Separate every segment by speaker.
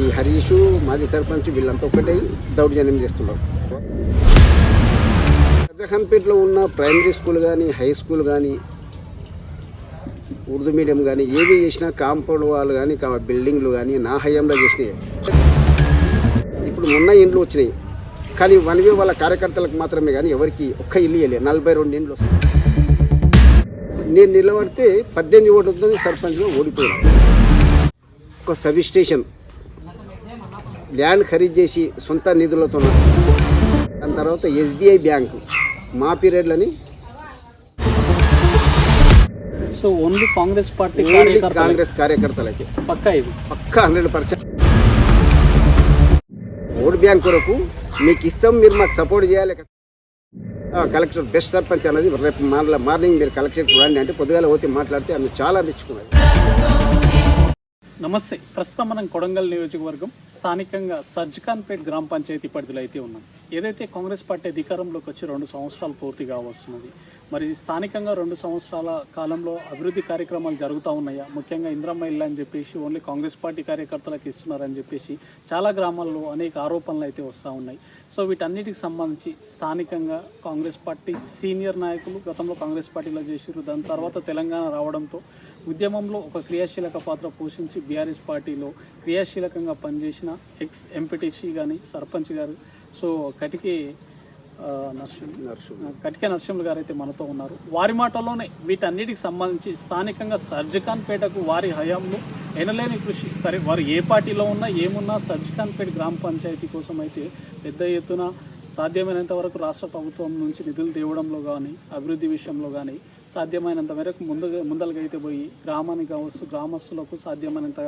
Speaker 1: ఈ హరీషు మాజీ సర్పంచ్ వీళ్ళంతా ఒకటే దౌర్జన్యం చేస్తున్నారు. షాజహాన్పేటలో ఉన్న ప్రైమరీ స్కూల్ కానీ హై స్కూల్ కానీ ఉర్దూ మీడియం కానీ ఏవి చేసినా కాంపౌండ్ వాళ్ళు కానీ బిల్డింగ్లు కానీ నా హయాంలో చేసినాయి. ఇప్పుడు మొన్న ఇండ్లు వచ్చినాయి. కానీ వన్వే వాళ్ళ కార్యకర్తలకు మాత్రమే కానీ ఎవరికి ఒక్క ఇల్లు ఇవ్వలేదు నలభై రెండు ఇండ్లు వస్తాయి. నేను నిలబడితే పద్దెనిమిది ఓట్లతో సర్పంచ్లో ఓడిపోయాను. ఒక సబ్ స్టేషన్ ల్యాండ్ ఖరీదు చేసి సొంత నిధులతో దాని తర్వాత ఎస్బీఐ బ్యాంకు మా పీరియడ్లని
Speaker 2: so only Congress party.
Speaker 1: Congress కార్యకర్తలకి.
Speaker 2: పక్కా ఇది?
Speaker 1: పక్కా హండ్రెడ్ పర్సెంట్. ఓట్ బ్యాంక్ కొరకు మీకు ఇస్తాం మీరు మాకు సపోర్ట్ చేయాలి. కలెక్టర్ బెస్ట్ సర్పంచ్ అనేది రేపు మార్నింగ్ మీరు కలెక్టర్కి రండి అంటే పొద్దుగాల పోతే మాట్లాడితే ఆమె చాలా మెచ్చుకున్నది.
Speaker 2: నమస్తే. ప్రస్తుతం మనం కొడంగల్ నియోజకవర్గం స్థానికంగా సర్జికాన్పేట్ గ్రామ పంచాయతీ పరిధిలో అయితే ఉన్నాం. ఏదైతే కాంగ్రెస్ పార్టీ అధికారంలోకి వచ్చి రెండు సంవత్సరాలు పూర్తిగా వస్తున్నది మరి స్థానికంగా రెండు సంవత్సరాల కాలంలో అభివృద్ధి కార్యక్రమాలు జరుగుతూ ఉన్నాయా? ముఖ్యంగా ఇంద్రమ్మ ఇల్లు అని చెప్పేసి ఓన్లీ కాంగ్రెస్ పార్టీ కార్యకర్తలకు ఇస్తున్నారని చెప్పేసి చాలా గ్రామాల్లో అనేక ఆరోపణలు అయితే వస్తూ ఉన్నాయి. సో వీటన్నిటికి సంబంధించి స్థానికంగా కాంగ్రెస్ పార్టీ సీనియర్ నాయకులు గతంలో కాంగ్రెస్ పార్టీలో చేసారు దాని తర్వాత తెలంగాణ రావడంతో ఉద్యమంలో ఒక క్రియాశీలక పాత్ర పోషించి బీఆర్ఎస్ పార్టీలో క్రియాశీలకంగా పనిచేసిన ఎక్స్ ఎంపీటీసీ కానీ సర్పంచ్ గారు సో కటికి నరసింహ
Speaker 1: నర్సు
Speaker 2: కటిక నరసింహులు గారు అయితే మనతో ఉన్నారు. వారి మాటల్లోనే వీటన్నిటికి సంబంధించి స్థానికంగా సర్జిఖాన్పేటకు వారి హయాంలో ఎనలేని కృషి. సరే వారు ఏ పార్టీలో ఉన్నా ఏమున్నా సర్జిఖాన్పేట గ్రామ పంచాయతీ కోసం అయితే పెద్ద ఎత్తున సాధ్యమైనంత వరకు రాష్ట్ర ప్రభుత్వం నుంచి నిధులు తేవడంలో కానీ అభివృద్ధి విషయంలో కానీ సాధ్యమైనంత మేరకు ముందుగా ముందలుగా అయితే పోయి గ్రామానికి కావచ్చు గ్రామస్తులకు సాధ్యమైనంత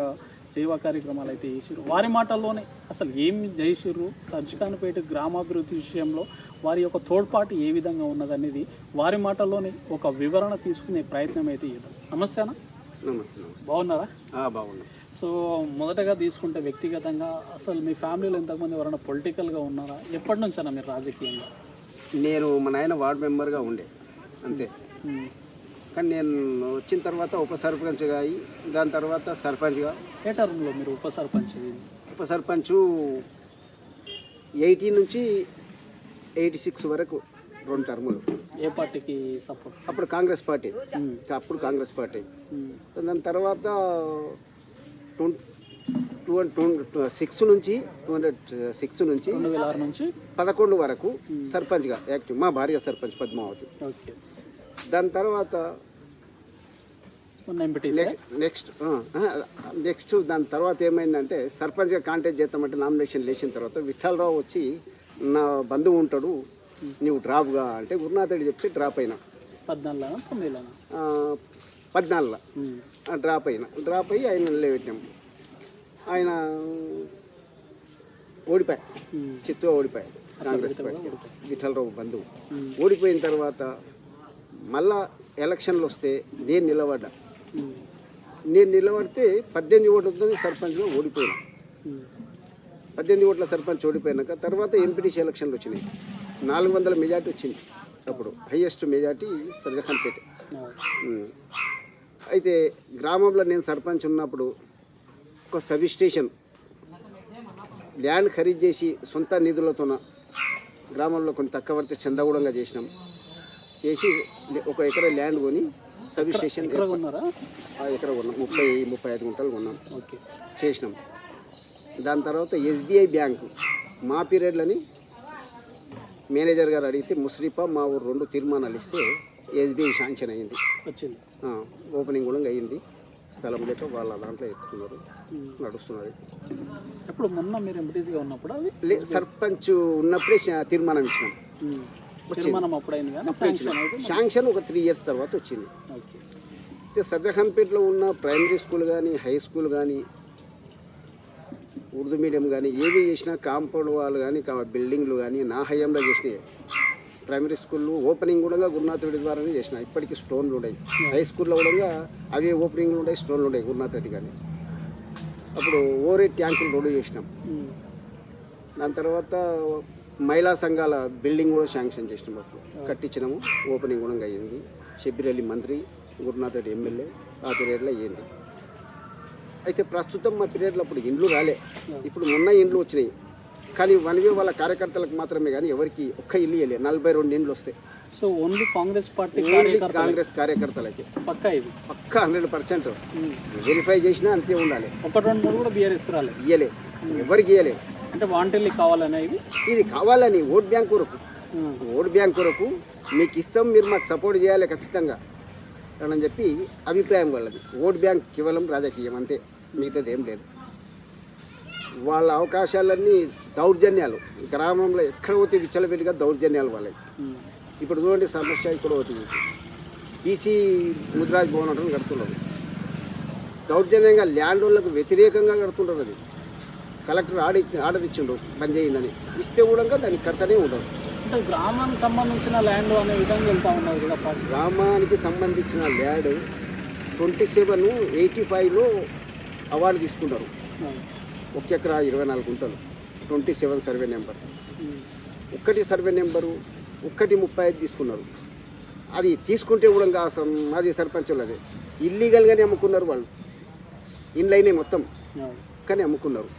Speaker 2: సేవా కార్యక్రమాలు అయితే చేసిర్రు. వారి మాటల్లోనే అసలు ఏం చేసిర్రు? సర్జిఖాన్పేట గ్రామాభివృద్ధి విషయంలో వారి యొక్క తోడ్పాటు ఏ విధంగా ఉన్నదనేది వారి మాటల్లోనే ఒక వివరణ తీసుకునే ప్రయత్నం అయితే చేద్దాం. నమస్తే బాగున్నారా?
Speaker 1: బాగున్నాం.
Speaker 2: సో మొదటగా తీసుకుంటే వ్యక్తిగతంగా అసలు మీ ఫ్యామిలీలో ఎంతమంది ఎవరైనా పొలిటికల్గా ఉన్నారా? ఎప్పటి నుంచి అన్న మీరు రాజకీయంగా?
Speaker 1: నేను మా నాయన వార్డ్ మెంబర్గా ఉండే అంతే. కానీ నేను వచ్చిన తర్వాత ఉప సర్పంచ్గా అయ్యి దాని తర్వాత సర్పంచ్గా.
Speaker 2: ఏ టర్మ్లో మీరు ఉప సర్పంచ్?
Speaker 1: ఉప సర్పంచ్ ఎయిటీ నుంచి ఎయిటీ సిక్స్ వరకు రెండు టర్ములు.
Speaker 2: ఏ పార్టీకి సపోర్ట్?
Speaker 1: అప్పుడు కాంగ్రెస్ పార్టీ. అప్పుడు కాంగ్రెస్ పార్టీ. దాని తర్వాత టూ టూ సిక్స్ నుంచి టూ హండ్రెడ్ సిక్స్ నుంచి
Speaker 2: రెండు వేల ఆరు నుంచి?
Speaker 1: పదకొండు వరకు. సర్పంచ్గా యాక్టివ్. మా భార్య సర్పంచ్ పద్మావతి.
Speaker 2: ఓకే.
Speaker 1: దాని తర్వాత నెక్స్ట్ నెక్స్ట్ దాని తర్వాత ఏమైందంటే సర్పంచ్గా కాంటాక్ట్ చేద్దామంటే నామినేషన్ లేచిన తర్వాత విఠలరావు వచ్చి నా బంధువు ఉంటాడు నీవు డ్రాప్గా అంటే గురునాథుడు చెప్తే డ్రాప్ అయినా. ఆ, పద్నాలుగులో. డ్రాప్ అయినా. డ్రాప్ అయ్యి ఆయన నిలబెట్టాం. ఆయన ఓడిపోయా. చిత్తుగా ఓడిపోయా. కాంగ్రెస్ పార్టీ విఠలరావు బంధువు. ఓడిపోయిన తర్వాత మళ్ళా ఎలక్షన్లు వస్తే నేను నిలబడ్డా. నేను నిలబడితే పద్దెనిమిది ఓట్లతో సర్పంచ్గా ఓడిపోయినా. పద్దెనిమిది ఓట్ల సర్పంచ్ ఓడిపోయినాక తర్వాత ఎంపీటీసీ ఎలక్షన్లు వచ్చినాయి. నాలుగు వందల మెజార్టీ వచ్చింది అప్పుడు హైయెస్ట్ మెజార్టీ సర్జఖాన్పేట అయితే గ్రామంలో నేను సర్పంచ్ ఉన్నప్పుడు ఒక సబ్ స్టేషన్ ల్యాండ్ ఖరీదు చేసి సొంత నిధులతోన గ్రామంలో కొంత తక్కువ పడితే చందగూడంగా చేసినాం. చేసి ఒక ఎకరా ల్యాండ్ కొని సబ్ స్టేషన్
Speaker 2: ఉన్నారా
Speaker 1: ఆ ఎకరా కొన్నాం. ముప్పై ముప్పై ఐదు గుంటలు కొన్నాం.
Speaker 2: ఓకే.
Speaker 1: చేసినాం. దాని తర్వాత ఎస్బీఐ బ్యాంకు మా పీరియడ్లని మేనేజర్ గారు అడిగితే ముస్రిపా మా ఊరు రెండు తీర్మానాలు ఇస్తే ఎస్బీఐ శాంక్షన్ అయింది
Speaker 2: వచ్చింది.
Speaker 1: ఓపెనింగ్ కూడా అయింది స్థలం లేక వాళ్ళ దాంట్లో ఎక్కుతున్నారు నడుస్తున్నది.
Speaker 2: అప్పుడు మొన్న మీరు ఎంపీటీసీగా ఉన్నప్పుడు
Speaker 1: సర్పంచ్ ఉన్నప్పుడే తీర్మానం ఇచ్చినాం.
Speaker 2: శాంక్షన్
Speaker 1: ఒక త్రీ ఇయర్స్ తర్వాత వచ్చింది. అయితే సర్జఖాన్పేటలో ఉన్న ప్రైమరీ స్కూల్ కానీ హై స్కూల్ కానీ ఉర్దూ మీడియం కానీ ఏవి చేసినా కాంపౌండ్ వాళ్ళు కానీ బిల్డింగ్లు కానీ నా హయాంలో చేసినాయి. ప్రైమరీ స్కూల్లో ఓపెనింగ్ కూడా గురునాథ్ రెడ్డి ద్వారానే చేసిన. ఇప్పటికీ స్టోన్లు ఉన్నాయి. హై స్కూల్లో కూడా అవి ఓపెనింగ్లు ఉన్నాయి స్టోన్లు ఉన్నాయి గురునాథ్ రెడ్డి కానీ అప్పుడు ఓరే ట్యాంకులు రోడ్డు చేసినాం.
Speaker 2: ఉమ్.
Speaker 1: దాని తర్వాత మహిళా సంఘాల బిల్డింగ్ కూడా శాంక్షన్ చేసినాం అప్పుడు. కట్టించినాము. ఓపెనింగ్ కూడా అయ్యింది. షబ్బీర్ అలీ మంత్రి గురునాథ్ రెడ్డి ఎమ్మెల్యే ఆ పీరియడ్లో అయ్యింది. అయితే ప్రస్తుతం మా పీరియడ్లో అప్పుడు ఇండ్లు రాలే. ఇప్పుడు మొన్న ఇండ్లు వచ్చినాయి. కానీ వన్ వే వాళ్ళ కార్యకర్తలకు మాత్రమే కానీ ఎవరికి ఒక్క ఇల్లు ఇవ్వలే నలభై రెండు ఇండ్లు వస్తాయి.
Speaker 2: So only Congress party
Speaker 1: Congress కార్యకర్తలకి.
Speaker 2: పక్కా ఇది
Speaker 1: పక్కా హండ్రెడ్ పర్సెంట్. వెరిఫై చేసినా అంతే ఉండాలి.
Speaker 2: ఒకటి రెండు మూడు కూడా బీఆర్ఎస్ రాలేదు
Speaker 1: ఇయ్యలే. ఎవరికి ఇయ్యలే?
Speaker 2: అంటే వాంటెల్లి కావాలనే ఇది
Speaker 1: ఇది కావాలని ఓట్ బ్యాంక్ కొరకు. ఓట్ బ్యాంక్ కొరకు మీకు ఇస్తాం మీరు మాకు సపోర్ట్ చేయాలి ఖచ్చితంగా అని చెప్పి అభిప్రాయం వాళ్ళది. ఓట్ బ్యాంక్ కేవలం రాజకీయం అంతే మిగతాది ఏం లేదు. వాళ్ళ అవకాశాలన్నీ దౌర్జన్యాలు. గ్రామంలో ఎక్కడ పోతే విచ్చలవిడిగా దౌర్జన్యాలు వాళ్ళకి ఇప్పుడు చూడండి సమస్య ఇక్కడ ఒకటి బీసీ ముద్రాజ్ భవన్ అంటే కడుతున్నారు. దౌర్జన్యంగా ల్యాండ్ వాళ్ళకు వ్యతిరేకంగా కడుతుంటారు అది. కలెక్టర్ ఆర్డర్ ఇచ్చి ఆర్డర్ ఇచ్చిండు బంద్ చేయండి ఇస్తే కూడా దానికి కర్తనే ఉండదు.
Speaker 2: అంటే గ్రామానికి సంబంధించిన ల్యాండ్ అనే విధంగా వెళ్తా ఉన్నారు కదా
Speaker 1: గ్రామానికి సంబంధించిన ల్యాండ్ ట్వంటీ సెవెన్ ఎయిటీ ఫైవ్లో అవార్డు తీసుకున్నారు ఒక ఎకరా ఇరవై నాలుగు గుంటలు. ట్వంటీ సెవెన్ సర్వే నెంబర్ ఒక్కటి సర్వే నెంబరు ఒక్కటి ముప్పై ఐదు తీసుకున్నారు. అది తీసుకుంటే కూడా అసలు మాది సర్పంచ్ వాళ్ళది ఇల్లీగల్గానే అమ్ముకున్నారు వాళ్ళు. అయినాయి మొత్తం. కానీ అమ్ముకున్నారు.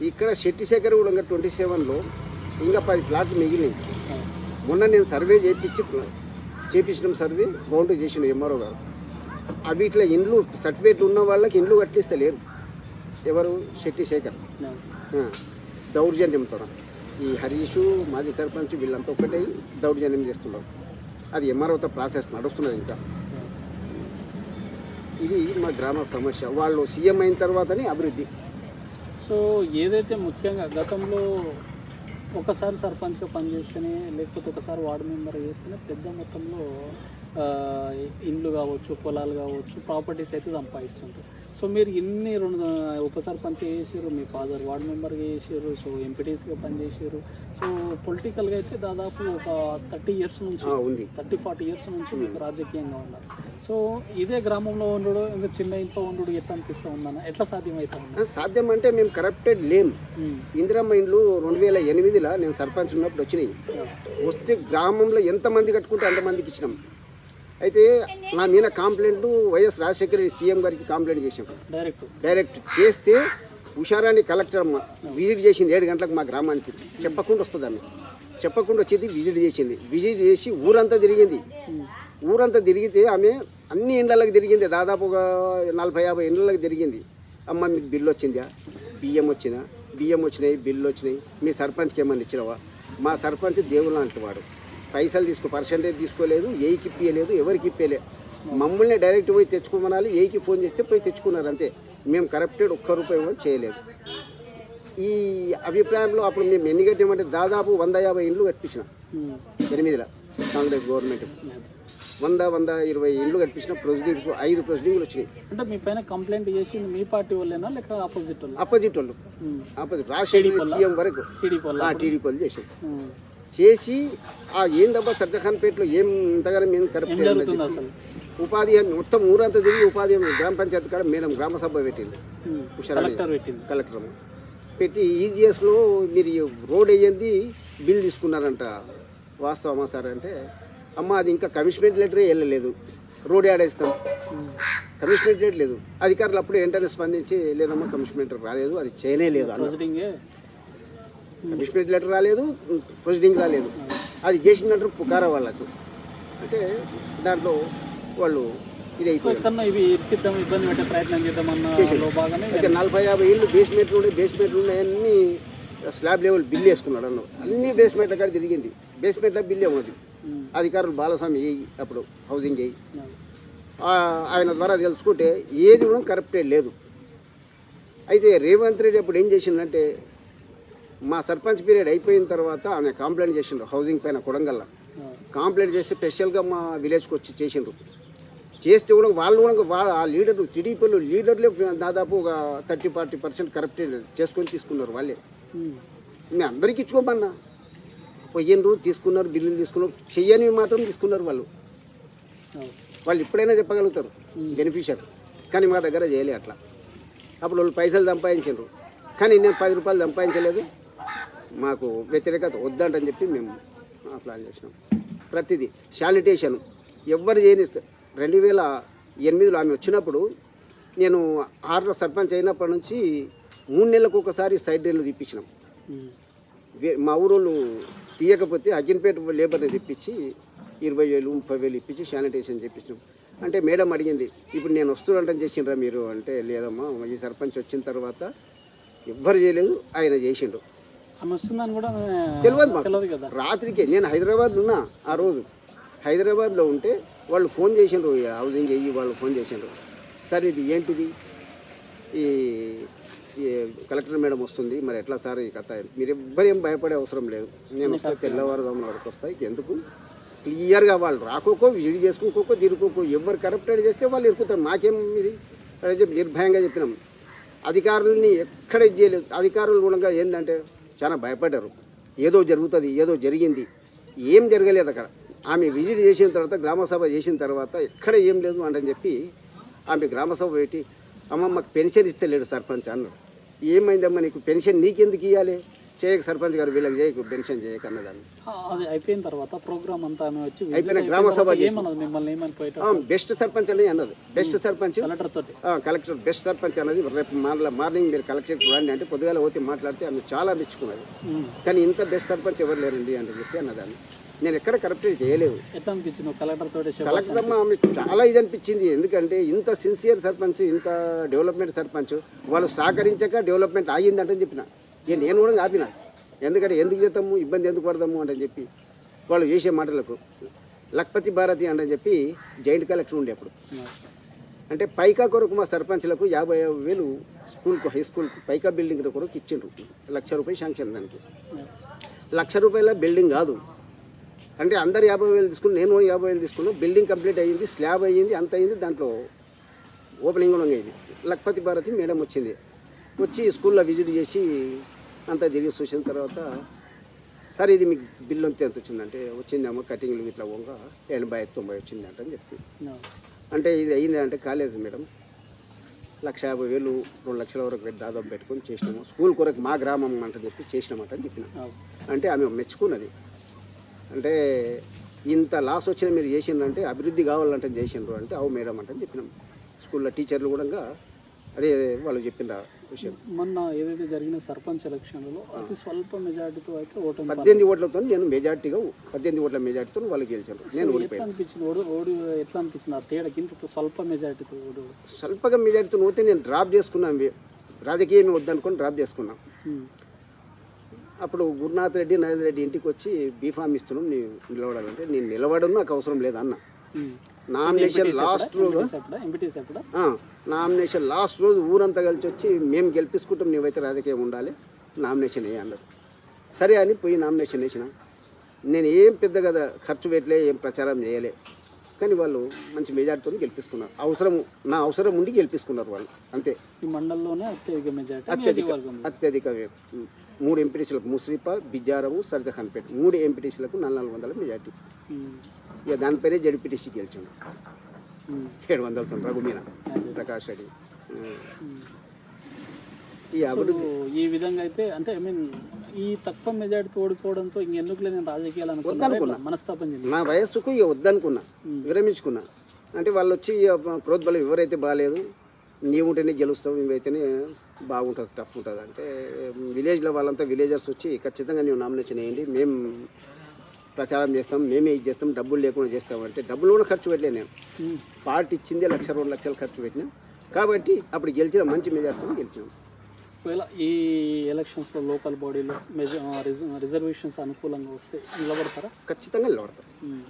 Speaker 1: ఇక్కడ శెట్టిశేఖర్ కూడా ఇంకా ట్వంటీ సెవెన్లో ఇంకా పది ఫ్లాట్లు మిగిలినాయి మొన్న నేను సర్వే చేయించి చేపించిన సర్వే బౌండరీ చేసిన ఎంఆర్ఓ గారు. అవి ఇట్లా ఇండ్లు సర్టిఫికేట్లు ఉన్న వాళ్ళకి ఇండ్లు కట్టిస్తే లేరు ఎవరు? శెట్టి శేఖర్ ఆ, దౌర్జన్యంతో. ఈ హరీషు మాజీ సర్పంచ్ వీళ్ళంతా ఒక్కటే దౌర్జన్యం చేస్తున్నారు. అది ఎంఆర్ఓతో ప్రాసెస్ నడుస్తున్నది ఇంకా. ఇది మా గ్రామ సమస్య. వాళ్ళు సీఎం అయిన తర్వాతనే అభివృద్ధి.
Speaker 2: సో ఏదైతే ముఖ్యంగా గతంలో ఒకసారి సర్పంచ్గా పనిచేస్తేనే లేకపోతే ఒకసారి వార్డు మెంబర్ చేస్తేనే పెద్ద మొత్తంలో ఇండ్లు కావచ్చు పొలాలు కావచ్చు ప్రాపర్టీస్ అయితే సంపాదిస్తుంటారు. సో మీరు ఇన్ని రెండు ఉప సర్పంచ్ చేసారు మీ ఫాదర్ వార్డు మెంబర్గా చేసారు సో ఎంపీటీసీగా పనిచేసారు సో పొలిటికల్గా అయితే దాదాపు ఒక థర్టీ ఇయర్స్ నుంచి
Speaker 1: ఉంది.
Speaker 2: థర్టీ ఫార్టీ ఇయర్స్ నుంచి మీకు రాజకీయంగా ఉన్నారు. సో ఇదే గ్రామంలో ఉండడు ఇంకా చిన్న ఇంట్లో ఉండడు ఎట్లా అనిపిస్తూ ఉందన్న ఎట్లా సాధ్యమవుతా
Speaker 1: సాధ్యం అంటే మేము కరప్టెడ్ లేం. ఇందిరమ్మ ఇండ్లు రెండు వేల ఎనిమిదిలో నేను సర్పంచ్ ఉన్నప్పుడు వచ్చినాయి. వస్తే గ్రామంలో ఎంతమంది కట్టుకుంటే అంతమందికి ఇచ్చినాం. అయితే నా మీద complaint YS Rajasekhara Reddy CM గారికి కంప్లైంట్ చేసాం
Speaker 2: డైరెక్ట్
Speaker 1: డైరెక్ట్ చేస్తే ఉషారాన్ని కలెక్టర్ అమ్మ విజిట్ చేసింది ఏడు గంటలకు మా గ్రామానికి. చెప్పకుండా వస్తుంది ఆమె చెప్పకుండా వచ్చేది విజిట్ చేసింది. విజిట్ చేసి ఊరంతా తిరిగింది. ఊరంతా తిరిగితే ఆమె అన్ని ఇండ్లకి తిరిగింది. దాదాపు ఒక నలభై యాభై ఇండ్లకి తిరిగింది. అమ్మ మీకు బిల్లు వచ్చిందా? బియ్యం వచ్చిందా? బియ్యం వచ్చినాయి బిల్లు వచ్చినాయి. మీ సర్పంచ్కి ఏమన్నా ఇచ్చినావా? మా సర్పంచ్ దేవుడు లాంటి వాడు. పైసలు తీసుకో పర్సంటేజ్ తీసుకోలేదు ఏకి ఇప్పియలేదు ఎవరికి ఇప్పలేదు మమ్మల్ని డైరెక్ట్ పోయి తెచ్చుకోమనాలి ఏకి ఫోన్ చేస్తే పోయి తెచ్చుకున్నారు అంతే. మేము కరప్టెడ్ ఒక్క రూపాయి కూడా చేయలేదు. ఈ అభిప్రాయంలో అప్పుడు మేము ఎన్ని కట్టామంటే దాదాపు వంద యాభై ఇండ్లు కట్టించిన. ఎనిమిదిలో కాంగ్రెస్ గవర్నమెంట్. వంద వంద ఇరవై ఇండ్లు కట్టించిన ప్రొసీడింగ్స్ ఐదు ప్రొసీడింగ్లు వచ్చినాయి.
Speaker 2: అంటే మీ పైన కంప్లైంట్ చేసింది మీ పార్టీ వాళ్ళేనా లేక ఆపోజిట్ వాళ్ళు?
Speaker 1: ఆపోజిట్ వాళ్ళు. ఆపోజిట్. రాజశేఖర? సీఎం వరకు.
Speaker 2: టీడీపీ
Speaker 1: ఆ
Speaker 2: వాళ్ళు
Speaker 1: టీడీపీ వాళ్ళు చేసాం ఆ ఏందబ్బా సర్జఖాన్పేటలో ఏం ఇంతగానో మేము
Speaker 2: ఏం
Speaker 1: కరెక్ట్ ఉపాధి మొత్తం ఊరంతా తిరిగి ఉపాధి గ్రామ పంచాయతీ కాడ మేడం గ్రామ సభ పెట్టింది.
Speaker 2: కలెక్టర్.
Speaker 1: పెట్టి ఈజీఎస్లో మీరు రోడ్ వేయండి బిల్ తీసుకున్నారంట వాస్తవమా సార్ అంటే అమ్మ అది ఇంకా కమిషనరేట్ లెటరే వెళ్ళలేదు. రోడ్ ఆడేస్తాం కమిషనరేట్ లేదు. అధికారులు అప్పుడు వెంటనే స్పందించి లేదమ్మా కమిషనరేట్ రాలేదు అది చేయనే లేదు కమిషనరేట్ లెటర్ రాలేదు ప్రొసీడింగ్ రాలేదు. అది చేసినట్టు పుకార వాళ్ళకు. అంటే దాంట్లో వాళ్ళు ఇది అయిపోయింది
Speaker 2: ప్రయత్నం
Speaker 1: అయితే నలభై యాభై ఇళ్ళు బేస్మెంట్లు ఉండే బేస్మెంట్లు ఉన్నాయన్నీ స్లాబ్ లెవెల్ బిల్ వేసుకున్నాడు అన్న అన్ని బేస్మెంట్ల కాడ తిరిగింది. బేస్మెంట్ల బిల్
Speaker 2: ఉమ్.
Speaker 1: అధికారులు బాలస్వామి వేయి అప్పుడు హౌసింగ్
Speaker 2: ఉమ్.
Speaker 1: ఆయన ద్వారా తెలుసుకుంటే ఏది కూడా కరెక్టే లేదు. అయితే రేవంత్ రెడ్డి అప్పుడు ఏం చేసిందంటే మా సర్పంచ్ పీరియడ్ అయిపోయిన తర్వాత ఆమె కంప్లైంట్ చేసిండ్రు హౌసింగ్ పైన కొడంగల్ల. కంప్లైంట్ చేసి స్పెషల్గా మా విలేజ్కి వచ్చి చేసిండ్రు. చేస్తే కూడా వాళ్ళు కూడా వాళ్ళ ఆ లీడర్లు టీడీపీలు లీడర్లే దాదాపు ఒక థర్టీ ఫార్టీ పర్సెంట్ కరెక్ట్ చేసుకొని తీసుకున్నారు వాళ్ళే. మేము అందరికీ ఇచ్చుకోమన్నా. పోయినరు తీసుకున్నారు బిల్లులు తీసుకున్నారు చెయ్యని మాత్రం తీసుకున్నారు వాళ్ళు. వాళ్ళు ఎప్పుడైనా చెప్పగలుగుతారు. బెనిఫిషియర్ కానీ మా దగ్గర చేయలే అట్లా. అప్పుడు వాళ్ళు పైసలు సంపాదించారు కానీ నేను పది రూపాయలు సంపాదించలేదు. మాకు వ్యతిరేకత వద్దంటని చెప్పి మేము ప్లాన్ చేసినాం. ప్రతిదీ శానిటేషన్. ఎవ్వరు చేయనిస్తే రెండు వేల ఎనిమిదిలో ఆమె వచ్చినప్పుడు నేను ఆరులో సర్పంచ్ అయినప్పటి నుంచి మూడు నెలలకు ఒకసారి సైడ్ డ్రైన్లు తీపించినాం మా ఊరోళ్ళు తీయకపోతే అగ్గినపేట లేబర్ని తెప్పించి ఇరవై వేలు ముప్పై వేలు ఇప్పించి శానిటేషన్ చేపించినాం అంటే మేడం అడిగింది ఇప్పుడు నేను వస్తున్నట్టని చేసిండ్రా మీరు? అంటే లేదమ్మా ఈ సర్పంచ్ వచ్చిన తర్వాత ఎవ్వరు చేయలేదు ఆయన చేసిండు.
Speaker 2: ఆమె వస్తుందని కూడా
Speaker 1: తెలియదు
Speaker 2: కదా.
Speaker 1: రాత్రికే నేను హైదరాబాద్లో ఉన్నా ఆ రోజు. హైదరాబాద్లో ఉంటే వాళ్ళు ఫోన్ చేసిండ్రు హౌసింగ్ అయ్యి వాళ్ళు ఫోన్ చేసిండ్రు. సార్ ఇది ఏంటిది? ఈ కలెక్టర్ మేడం వస్తుంది. మరి ఎట్లా సార్ ఈ కథ? మీరు ఎవ్వరు ఏం భయపడే అవసరం లేదు. నేను వస్తే తెల్లవారుదాముల వరకు వస్తాయి. ఎందుకు? క్లియర్గా వాళ్ళు రాకోకో వీడి చేసుకోకో తిరుకోకో ఎవరు కరప్టెడ్ చేస్తే వాళ్ళు ఇరుకుతారు. మాకేం ఇది? నిర్భయంగా చెప్పినాం. అధికారులని ఎక్కడ ఇది చేయలేదు. అధికారులు కూడా ఏంటంటే చాలా భయపడ్డారు. ఏదో జరుగుతుంది ఏదో జరిగింది. ఏం జరగలేదు అక్కడ. ఆమె విజిట్ చేసిన తర్వాత గ్రామసభ చేసిన తర్వాత ఎక్కడ ఏం లేదు అని చెప్పి ఆమె గ్రామసభ పెట్టి అమ్మ మాకు పెన్షన్ ఇస్తలేడు సర్పంచ్ అన్నాడు ఏమైందమ్మా నీకు? పెన్షన్ నీకెందుకు ఇవ్వాలి చేయక సర్పంచ్ గారు వీళ్ళకి చేయకు పెన్షన్ చేయక అన్నదాన్ని.
Speaker 2: అది అయిపోయిన తర్వాత ప్రోగ్రామ్ అంతా ఆమె వచ్చి
Speaker 1: అయిపోయిన గ్రామ సభ
Speaker 2: తర్వాత
Speaker 1: చేసి-
Speaker 2: ఏమన్నది మిమ్మల్ని ఏమని పోయేట
Speaker 1: బెస్ట్ సర్పంచ్ అని అన్నది. బెస్ట్ సర్పంచ్
Speaker 2: కలెక్టర్ తోటి.
Speaker 1: కలెక్టర్ బెస్ట్ సర్పంచ్ అన్నది. రేపు మార్నింగ్ మీరు కలెక్టరేట్ రండి అంటే పొద్దుగాల పోతే మాట్లాడితే ఆమె చాలా మెచ్చుకున్నది. కానీ ఇంత బెస్ట్ సర్పంచ్ ఎవరు లేరండి అని చెప్పి అన్నదాన్ని. నేను ఎక్కడ కరెక్ట్ చేయలేదు.
Speaker 2: కలెక్టర్
Speaker 1: కలెక్టర్ అమ్మ ఆమె చాలా ఇది అనిపించింది. ఎందుకంటే ఇంత సిన్సియర్ సర్పంచ్ ఇంత డెవలప్మెంట్ సర్పంచ్ వాళ్ళు సహకరించక డెవలప్మెంట్ ఆగిందంటని చెప్పిన. ఇక నేను కూడా ఆపిన. ఎందుకంటే ఎందుకు చేస్తాము ఇబ్బంది ఎందుకు పడదాము అని చెప్పి వాళ్ళు చేసే మాటలకు లక్పతి భారతి అని చెప్పి జాయింట్ కలెక్టర్ ఉండే అప్పుడు. అంటే పైకా కొరకు మా సర్పంచ్లకు యాభై వేలు స్కూల్కు హై స్కూల్కు పైకా బిల్డింగ్ కొరకు ఇచ్చిండ్రు. లక్ష రూపాయలు శాంక్షన్ దానికి. లక్ష రూపాయల బిల్డింగ్ కాదు. అంటే అందరు యాభై వేలు తీసుకుని నేను యాభై వేలు తీసుకున్నాను బిల్డింగ్ కంప్లీట్ అయ్యింది స్లాబ్ అయ్యింది అంత అయింది దాంట్లో ఓపెనింగ్ కూడా అయింది లక్పతి భారతి మేడం వచ్చింది. వచ్చి స్కూల్లో విజిట్ చేసి అంతా జరిగి చూసిన తర్వాత సార్ ఇది మీకు బిల్లు అంతే ఎంత వచ్చిందంటే వచ్చిందేమో కటింగ్లు ఇట్లా వంగ ఎనభై తొంభై వచ్చింది అంట అని చెప్తే. అంటే ఇది అయింది అంటే కాలేదు మేడం. లక్ష యాభై వేలు రెండు లక్షల వరకు దాదాపు పెట్టుకొని చేసినాము. స్కూల్ కొరకు మా గ్రామం అంట చెప్పి చేసినామంట అని చెప్పిన. అంటే ఆమె మెచ్చుకున్నది. అంటే ఇంత లాస్ వచ్చిన మీరు చేసిండ్రంటే అభివృద్ధి కావాలంటే చేసిండ్రు అంటే అవు మేడం అంటే చెప్పినాం. స్కూల్లో టీచర్లు కూడా అదే వాళ్ళు చెప్పిన విషయం?
Speaker 2: మొన్న ఏదైతే జరిగిన సర్పంచ్ ఎలక్షన్లలో అతి స్వల్ప మెజార్టీతో అయితే ఓటమి
Speaker 1: పద్దెనిమిది ఓట్లతో నేను మెజార్టీగా పద్దెనిమిది ఓట్ల మెజార్టీతో వాళ్ళు గెలిచాను నేను
Speaker 2: ఎట్లా
Speaker 1: ఓడిపోయాను.
Speaker 2: అనిపించింది ఓడి ఓడి ఎట్లా అనిపించింది? ఆ తేడా ఇంత స్వల్ప మెజార్టీతో ఓడి
Speaker 1: స్వల్పగా మెజార్టీతో పోతే నేను డ్రాప్ చేసుకున్నాను. రాజకీయం వద్దనుకొని డ్రాప్ చేసుకున్నాం. అప్పుడు గురునాథ్ రెడ్డి నరేంద్ర రెడ్డి ఇంటికి వచ్చి బీఫామ్ ఇస్తున్నాం. నేను నిలబడాలంటే నేను నిలబడను నాకు అవసరం లేదన్న. Nomination last? రోజు. నామినేషన్ లాస్ట్ రోజు ఊరంతా కలిసి వచ్చి మేము గెలిపించుకుంటాం నీవైతే రాజకీయం ఉండాలి నామినేషన్ వేయ అన్నారు. సరే అని పోయి నామినేషన్ వేసిన. నేను ఏం పెద్దగా ఖర్చు పెట్టలే ఏం ప్రచారం చేయలే. కానీ వాళ్ళు మంచి మెజార్టీతో గెలిపిస్తున్నారు అవసరం నా అవసరం ఉండి గెలిపిస్తున్నారు వాళ్ళు అంతే
Speaker 2: ఈ మండలంలోనే అత్యధిక మెజార్టీ
Speaker 1: అత్యధిక. అత్యధిక మూడు ఎంపీటీసీలకు ముస్రిపా బిజ్జారము సర్జఖాన్పేట మూడు ఎంపీటీసీలకు నాలుగు నాలుగు వందల మెజార్టీ. ఇక దానిపైనే జడ్పీటీసీ గెలిచాడు. ఏడు వందలతో రఘుమీన
Speaker 2: అదే.
Speaker 1: ప్రకాష్ రెడ్డి. ఈ అభివృద్ధి
Speaker 2: ఈ విధంగా అయితే అంటే ఐ మీన్ ఈ తక్కువ మెజార్టీతో ఓడిపోవడంతో ఇంకెందుకు నేను రాజకీయాలు అనుకున్నా. మనస్తాపం చెంది.
Speaker 1: నా వయస్సుకు ఇక వద్దనుకున్నా. విరమించుకున్నా. అంటే వాళ్ళు వచ్చి ప్రోద్బలం ఎవరైతే బాగాలేదు నీవు ఉంటేనే గెలుస్తావు నువ్వైతేనే బాగుంటుంది టఫ్ ఉంటుంది అంటే విలేజ్లో వాళ్ళంతా విలేజర్స్ వచ్చి ఖచ్చితంగా నీవు నామినేషన్ వేయండి. మేము ప్రచారం చేస్తాం మేమే ఇది చేస్తాం డబ్బులు లేకుండా చేస్తాం అంటే డబ్బులు కూడా ఖర్చు పెట్టలేదు నేను. పార్టీ ఇచ్చిందే లక్ష రెండు లక్షలు ఖర్చు పెట్టినా. కాబట్టి అప్పుడు గెలిచిన మంచి మెజార్టీతో గెలిచినాం.
Speaker 2: ఒకవేళ ఈ ఎలక్షన్స్లో లోకల్ బాడీలో రిజర్వేషన్స్ అనుకూలంగా వస్తే నిలబడతారా?
Speaker 1: ఖచ్చితంగా నిలబడతాం
Speaker 2: ఉమ్.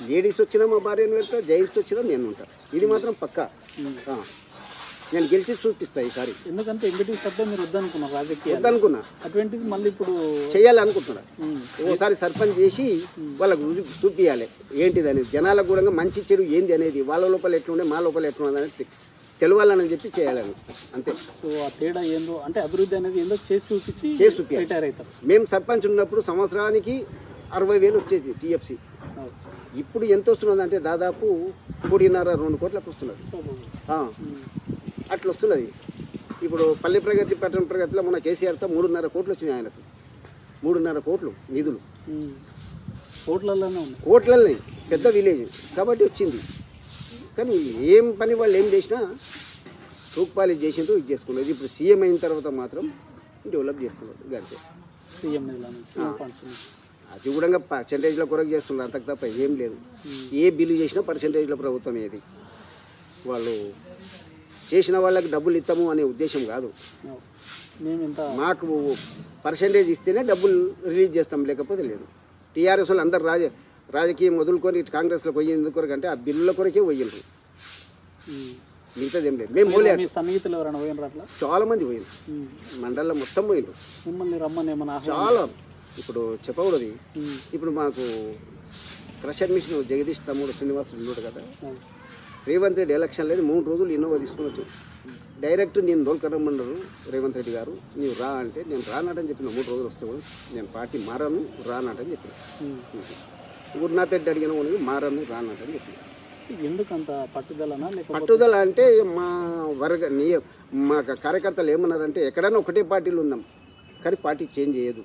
Speaker 1: లేడీస్ వచ్చినా మా భార్యను పెడతా జైంట్స్ వచ్చినా నేను ఉంటా. ఇది మాత్రం పక్కా. నేను గెలిచి చూపిస్తా ఈసారి.
Speaker 2: ఎందుకంటే ఎంపీటీ సభ్యులు మీరు వద్దనుకున్నారు రాజకీయాలు.
Speaker 1: వద్దనుకున్నా.
Speaker 2: అటువంటిది మళ్ళీ ఇప్పుడు
Speaker 1: చేయాలనుకుంటున్నా
Speaker 2: ఉమ్.
Speaker 1: ఓసారి సర్పంచ్ చేసి వాళ్ళకు చూపించాలి ఏంటిది అనేది జనాలకు కూడా మంచి చెడు ఏంది అనేది వాళ్ళ లోపల ఎట్లుండే మా లోపల ఎట్లుండే అనేది తెలవాలని చెప్పి చేయాలని. అంతే.
Speaker 2: సో ఆ తేడా ఏందో అంటే అభివృద్ధి అనేది ఏందో చేసి చూపించి
Speaker 1: చేసి
Speaker 2: అవుతారు.
Speaker 1: మేము సర్పంచ్ ఉన్నప్పుడు సంవత్సరానికి అరవై వేలు వచ్చేది టీఎఫ్సి. ఇప్పుడు ఎంత వస్తున్నది అంటే దాదాపు కోటిన్నర రెండు కోట్లకు వస్తున్నది. అట్లా వస్తున్నది. ఇప్పుడు పల్లె ప్రగతి పట్టణ ప్రగతిలో మన కేసీఆర్తో మూడున్నర కోట్లు వచ్చినాయి ఆయనకు. మూడున్నర కోట్లు నిధులు.
Speaker 2: ఉన్నాయి.
Speaker 1: కోట్లల్ని పెద్ద విలేజ్. కాబట్టి వచ్చింది. కానీ ఏం పని వాళ్ళు ఏం చేసినా తూక్పాలి చేసిండ్రు ఇది చేసుకున్నారు ఇప్పుడు సీఎం అయిన తర్వాత మాత్రం డెవలప్ చేస్తున్నారు
Speaker 2: సీఎం నుంచి.
Speaker 1: అది కూడా పర్సంటేజ్ల కొరకు చేస్తున్నారు అంతకు తప్ప ఏం లేదు. ఏ బిల్లు చేసినా పర్సంటేజ్ల ప్రభుత్వం ఏది? వాళ్ళు చేసిన వాళ్ళకి డబ్బులు ఇస్తాము అనే ఉద్దేశం కాదు. మాకు పర్సంటేజ్ ఇస్తేనే డబ్బులు రిలీజ్ చేస్తాం లేకపోతే లేదు. టీఆర్ఎస్ వాళ్ళు అందరు రాజ రాజకీయం వదులుకొని ఇటు కాంగ్రెస్లో పోయేందు కొరకు అంటే ఆ బిల్లుల కొరకే పోయిండ్రు.
Speaker 2: ఉమ్.
Speaker 1: మిగతాది ఏం లేదు. మేము
Speaker 2: సన్నిహితులు ఎవరైనా పోయినరు అట్లా?
Speaker 1: చాలా మంది పోయిండ్రు
Speaker 2: ఉమ్.
Speaker 1: మండలంలో మొత్తం పోయిండ్రు
Speaker 2: మిమ్మల్ని రమ్మని ఏమన్నా
Speaker 1: చాలా. ఇప్పుడు చెప్పకూడదు. ఇప్పుడు మాకు క్రషర్ మిషన్ జగదీష్ తమ్ముడు శ్రీనివాసుడు ఉన్నాడు కదా. రేవంత్ రెడ్డి ఎలక్షన్ లేదు. మూడు రోజులు ఇన్నోవా తీసుకుని వచ్చాం డైరెక్ట్ నేను దోల్కరమ్మన్నారు రేవంత్ రెడ్డి గారు. నీవు రా అంటే నేను రానటని చెప్పిన మూడు రోజులు వస్తే కూడా నేను పార్టీ మారాను రానటని చెప్పిన.
Speaker 2: ఉమ్.
Speaker 1: గురునాథ్ అడిగిన వాళ్ళకి మారాను రానటని చెప్పిన
Speaker 2: ఎందుకంత పట్టుదలనా లేకపోతే
Speaker 1: పట్టుదల అంటే మా వర్గ నీ మా కార్యకర్తలు ఏమన్నారంటే ఎక్కడైనా ఒకటే పార్టీలు ఉందాం కానీ పార్టీ చేంజ్ చేయదు.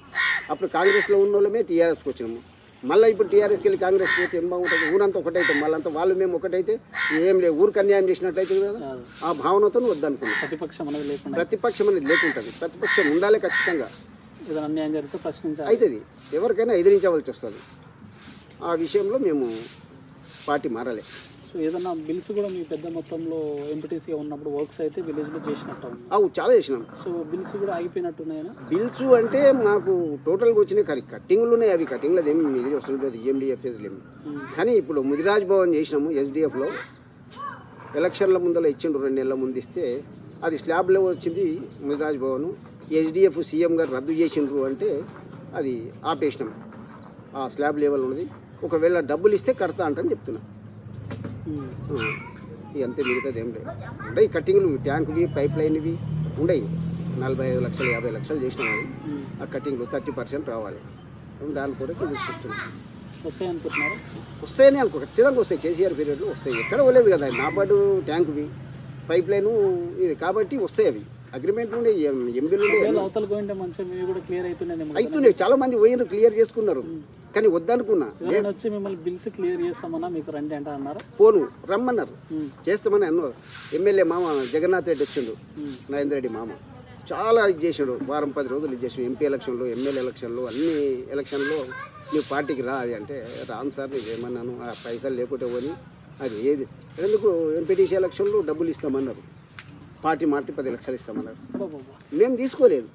Speaker 1: అప్పుడు కాంగ్రెస్లో ఉన్న వాళ్ళమే టీఆర్ఎస్కి వచ్చినాము. మళ్ళీ ఇప్పుడు టీఆర్ఎస్కి వెళ్ళి కాంగ్రెస్ పోతే ఏం బాగుంటుంది? ఊరంతా ఒకటైతే మళ్ళంతా వాళ్ళు మేము ఒకటైతే ఏం లేదు ఊరికి అన్యాయం చేసినట్టయితే కదా
Speaker 2: కాదు.
Speaker 1: ఆ భావనతో వద్దనుకున్నాం.
Speaker 2: ప్రతిపక్షం అనేది లేకుండా.
Speaker 1: ప్రతిపక్షం అనేది లేకుంటుంది. ప్రతిపక్షం ఉండాలి ఖచ్చితంగా.
Speaker 2: ఏదైనా అన్యాయం జరిగితే ప్రశ్నించాలి.
Speaker 1: అవుతుంది ఎవరికైనా ఎదిరించవలసి వస్తుంది. ఆ విషయంలో మేము పార్టీ మారాలి.
Speaker 2: సో ఏదైనా బిల్స్ కూడా మీ పెద్ద మొత్తంలో ఎంపీటీసీగా ఉన్నప్పుడు వర్క్స్ అయితే విలేజ్లో చేసినట్టు
Speaker 1: అవు చాలా చేసినాం.
Speaker 2: సో బిల్స్ కూడా ఆగిపోయినట్టున్నాయనా?
Speaker 1: బిల్స్ అంటే మాకు టోటల్గా వచ్చినాయి కానీ కట్టింగ్లు ఉన్నాయి అవి కట్టింగ్లు ఏమి మిగిలి వస్తుంది లేదు ఈఎండిఎఫ్ లేము
Speaker 2: ఉమ్.
Speaker 1: కానీ ఇప్పుడు ముదిరాజ్ భవన్ చేసినాము ఎస్డిఎఫ్లో ఎలక్షన్ల ముందర ఇచ్చిండ్రు రెండు నెలల ముందు ఇస్తే అది స్లాబ్లో వచ్చింది ముదిరాజ్ భవన్. ఎస్డిఎఫ్ సీఎం గారు రద్దు చేసిండ్రు అంటే అది ఆపేసినాం. ఆ స్లాబ్ లెవెల్ ఉన్నది. ఒకవేళ డబ్బులు ఇస్తే కడతా అంటని చెప్తున్నా. అంతే మిగతాది ఏం లేదు. ఉండయి కట్టింగ్లు ట్యాంకువి పైప్ లైన్వి ఉండయి. నలభై ఐదు లక్షలు యాభై లక్షలు చేసినాం. ఆ కటింగ్లు థర్టీ పర్సెంట్ రావాలి. దాని కూడా తీసుకొస్తున్నాం.
Speaker 2: వస్తాయి అనుకుంటున్నారా?
Speaker 1: వస్తాయని అనుకో ఖచ్చితంగా వస్తాయి. కేసీఆర్ పీరియడ్లో వస్తాయి. ఎక్కడ పోలేదు కదా నాబార్డు ట్యాంకువి పైప్ లైను ఇది కాబట్టి వస్తాయి అవి. అగ్రిమెంట్ ఉండే ఎంబీలు
Speaker 2: అవతల పోయింటే మంచిగా కూడా క్లియర్ అవుతున్నాయి
Speaker 1: అవుతున్నాయి చాలా మంది పోయిన క్లియర్ చేసుకున్నారు. కానీ వద్దనుకున్నా.
Speaker 2: ఎవరైనా వచ్చి మిమ్మల్ని బిల్స్ క్లియర్ చేస్తామన్నా మీకు రండి అంటే అన్నారా.
Speaker 1: పోను రమ్మన్నారు. చేస్తామని అన్నారు ఎమ్మెల్యే మామ జగన్నాథ్ రెడ్డి వచ్చిండు. నరేంద్ర రెడ్డి మామ. చాలా ఇది చేసాడు వారం పది రోజులు ఇది చేసాడు. ఎంపీ ఎలక్షన్లు ఎమ్మెల్యే ఎలక్షన్లు అన్ని ఎలక్షన్లో నువ్వు పార్టీకి రా అది అంటే రాను సార్ నేను ఏమన్నాను ఆ పైసలు లేకుంటే పోని అది ఏది. ఎందుకు ఎంపీటీసీ ఎలక్షన్లు డబ్బులు ఇస్తామన్నారు. పార్టీ మార్చి పది లక్షలు ఇస్తామన్నారు. మేము తీసుకోలేదు.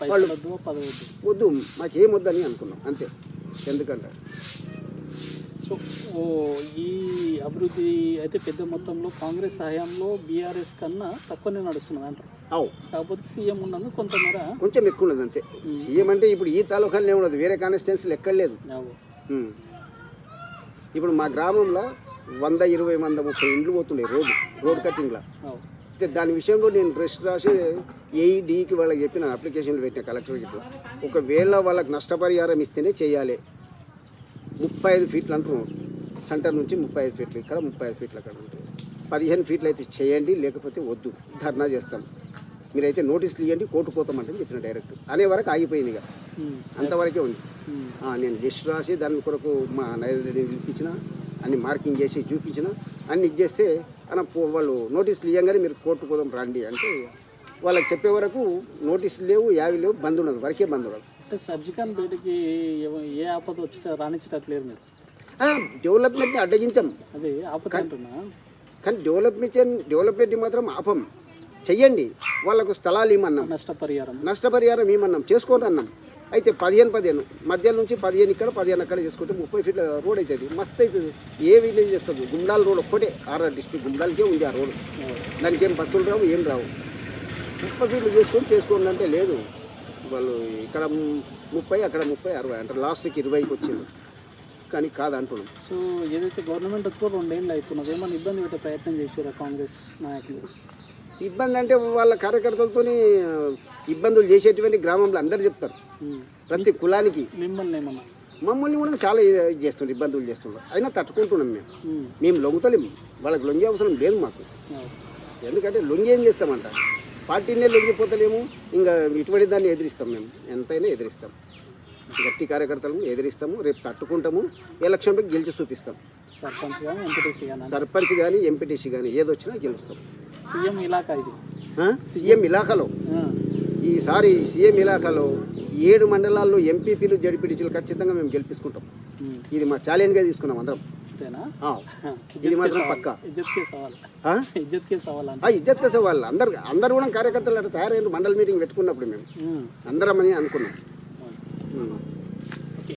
Speaker 2: వద్దు. వద్దు
Speaker 1: మాకేం వద్దని అనుకున్నాం అంతే. ఎందుకంటే
Speaker 2: సో ఓ ఈ అభివృద్ధి అయితే పెద్ద మొత్తంలో కాంగ్రెస్ హయాంలో బీఆర్ఎస్ కన్నా తక్కువనే నడుస్తున్నది అంటారు.
Speaker 1: అవు.
Speaker 2: కాకపోతే సీఎం ఉన్నందుకు కొంతమేర
Speaker 1: కొంచెం ఎక్కువ ఉన్నది అంతే
Speaker 2: ఉమ్,
Speaker 1: ఏమంటే ఇప్పుడు ఈ తాలూకాలనే ఉండదు వేరే కాన్స్టిట్యున్సీలు ఎక్కడ లేదు
Speaker 2: యావో.
Speaker 1: ఉమ్. ఇప్పుడు మా గ్రామంలో వంద ఇరవై మంది ముప్పై ఇండ్లు పోతున్నాయి రోడ్డు రోడ్ కట్టింగ్లో. దాని విషయంలో నేను డ్రెస్ రాసి ఏఈడికి వాళ్ళకి చెప్పిన అప్లికేషన్లు పెట్టిన కలెక్టర్ ఇట్లా ఒకవేళ వాళ్ళకి నష్టపరిహారం ఇస్తేనే చేయాలి. ముప్పై ఐదు ఫీట్లు అంటున్నాం సెంటర్ నుంచి ముప్పై ఐదు ఫీట్లు ఇక్కడ ముప్పై ఐదు ఫీట్లు అక్కడ ఉంటుంది. పదిహేను ఫీట్లు అయితే చేయండి లేకపోతే వద్దు. ధర్నా చేస్తాం. మీరైతే నోటీసులు ఇవ్వండి కోర్టు పోతామంటే చెప్పిన డైరెక్ట్. అనే వరకు ఆగిపోయింది ఇక. అంతవరకే ఉంది. నేను లిస్ట్ రాసి దాని కొరకు మా నైరుతి పిలిపించిన అన్ని మార్కింగ్ చేసి చూపించిన అన్ని ఇచ్చేస్తే అన్న వాళ్ళు నోటీసులు ఇవ్వగానే మీరు కోర్టు పోదాం రండి అంటే వాళ్ళకి చెప్పే వరకు నోటీసులు లేవు యావి లేవు బంద్ ఉండదు వరకే బంద్ ఉండదు
Speaker 2: అంటే సర్జికల్ బయటికి ఏ ఆపద వచ్చి రాణించట్లేరు మీరు?
Speaker 1: డెవలప్మెంట్ని అడ్డగించాం.
Speaker 2: అదే ఆపద అంటున్నా.
Speaker 1: కానీ డెవలప్మెంట్ డెవలప్మెంట్ మాత్రం ఆపం. చెయ్యండి. వాళ్ళకు స్థలాలు ఇమ్మన్నాం.
Speaker 2: నష్టపరిహారం.
Speaker 1: నష్టపరిహారం ఏమన్నాం చేసుకోండి అన్నాం. అయితే పదిహేను పదిహేను మధ్యాహ్నం నుంచి పదిహేను ఇక్కడ పదిహేను అక్కడ చేసుకుంటే ముప్పై ఫీట్ల రోడ్ అవుతుంది మస్తు అవుతుంది ఏ విలేజ్ చేస్తుంది? గుండాల రోడ్ ఒక్కటే ఆర్ఆర్ డిస్ట్రిక్ట్ గుమ్డాలకే ఉంది ఆ రోడ్. దానికి ఏం బస్సులు రావు ఏం రావు. ముప్పై ఫీట్లు చేసుకొని చేసుకోండి అంటే లేదు. వాళ్ళు ఇక్కడ ముప్పై అక్కడ ముప్పై అరవై అంటే లాస్ట్కి ఇరవైకి వచ్చింది కానీ కాదంటున్నాం
Speaker 2: సో ఏదైతే గవర్నమెంట్ వచ్చో రెండేళ్ళు అవుతున్నది ఏమైనా ఇబ్బంది పెట్టే ప్రయత్నం చేశారా కాంగ్రెస్ నాయకులు?
Speaker 1: ఇబ్బంది అంటే వాళ్ళ కార్యకర్తలతో ఇబ్బందులు చేసేటువంటి గ్రామంలో అందరు చెప్తారు. ప్రతి కులానికి.
Speaker 2: మిమ్మల్ని
Speaker 1: మమ్మల్ని కూడా చాలా ఇది చేస్తుండ్రు ఇబ్బందులు చేస్తుండ్రు. అయినా తట్టుకుంటున్నాం మేము. మేము లొంగుతలేము వాళ్ళకి లొంగే అవసరం లేదు మాకు. ఎందుకంటే లొంగి ఏం చేస్తామంట? పార్టీనే లొంగిపోతలేము. ఇంకా ఇటువంటి దాన్ని ఎదిరిస్తాం మేము. ఎంతైనా ఎదిరిస్తాం. గట్టి కార్యకర్తలను ఎదిరిస్తాము. రేపు తట్టుకుంటాము. ఎలక్షన్లో గెలిచి చూపిస్తాం.
Speaker 2: సర్పంచ్ కానీ ఎంపీటీసీ కానీ
Speaker 1: సర్పంచ్ కానీ ఎంపీటీసీ కానీ ఏదొచ్చినా గెలుస్తాం.
Speaker 2: సీఎం ఇలాకా ఇది?
Speaker 1: సీఎం ఇలాఖలో?
Speaker 2: ఆ,
Speaker 1: ఈసారి సీఎం ఇలాఖలో ఏడు మండలాల్లో ఎంపీపీలు జడిపిడిచీలు ఖచ్చితంగా మేము గెలిపించుకుంటాం. ఇది మా ఛాలెంజ్గా తీసుకున్నాం అందరం. ఇది మాత్రం పక్కా.
Speaker 2: ఇజ్జత్
Speaker 1: వాళ్ళు అందరు అందరు కూడా కార్యకర్తలు తయారైన మండల మీటింగ్ పెట్టుకున్నప్పుడు మేము. అందరం అని అనుకున్నాం.